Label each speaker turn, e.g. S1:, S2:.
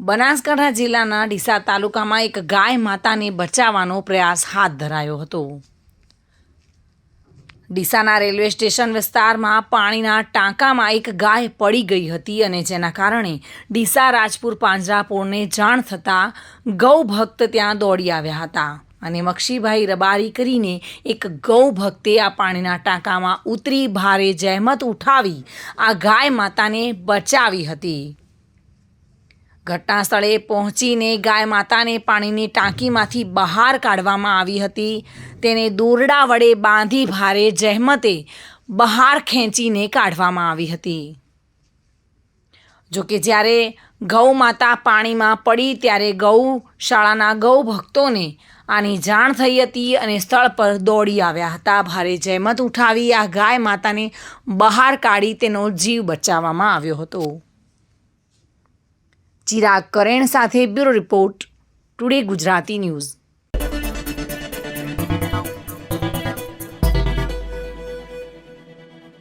S1: બનાસકાંઠા જિલ્લાના ડીસા તાલુકામાં એક ગાય માતાને બચાવવાનો પ્રયાસ હાથ ધરાયો હતો. ડીસાના રેલવે સ્ટેશન વિસ્તારમાં પાણીના ટાંકામાં એક ગાય પડી ગઈ હતી અને જેના કારણે ડીસા રાજપુર પાંજરાપોળને જાણ થતાં ગૌ ભક્ત ત્યાં દોડી આવ્યા હતા. અને મક્ષીભાઈ રબારી કરીને એક ગૌ ભક્તે આ પાણીના ટાંકામાં ઉતરી ભારે જહેમત ઉઠાવી આ ગાય માતાને બચાવી હતી. ઘટના સ્થળે પહોંચીને ગાય માતાને પાણીની ટાંકીમાંથી બહાર કાઢવામાં આવી હતી. તેને દોરડા વડે બાંધી ભારે જહેમતે બહાર ખેંચીને કાઢવામાં આવી હતી. જોકે જ્યારે ગૌ માતા પાણીમાં પડી ત્યારે ગૌ શાળાના ગૌ ભક્તોને આની જાણ થઈ હતી અને સ્થળ પર દોડી આવ્યા હતા. ભારે જહેમત ઉઠાવી આ ગાય માતાને બહાર કાઢી તેનો જીવ બચાવવામાં આવ્યો હતો. ચિરાગ કરેણ સાથે bureau report today Gujarati news.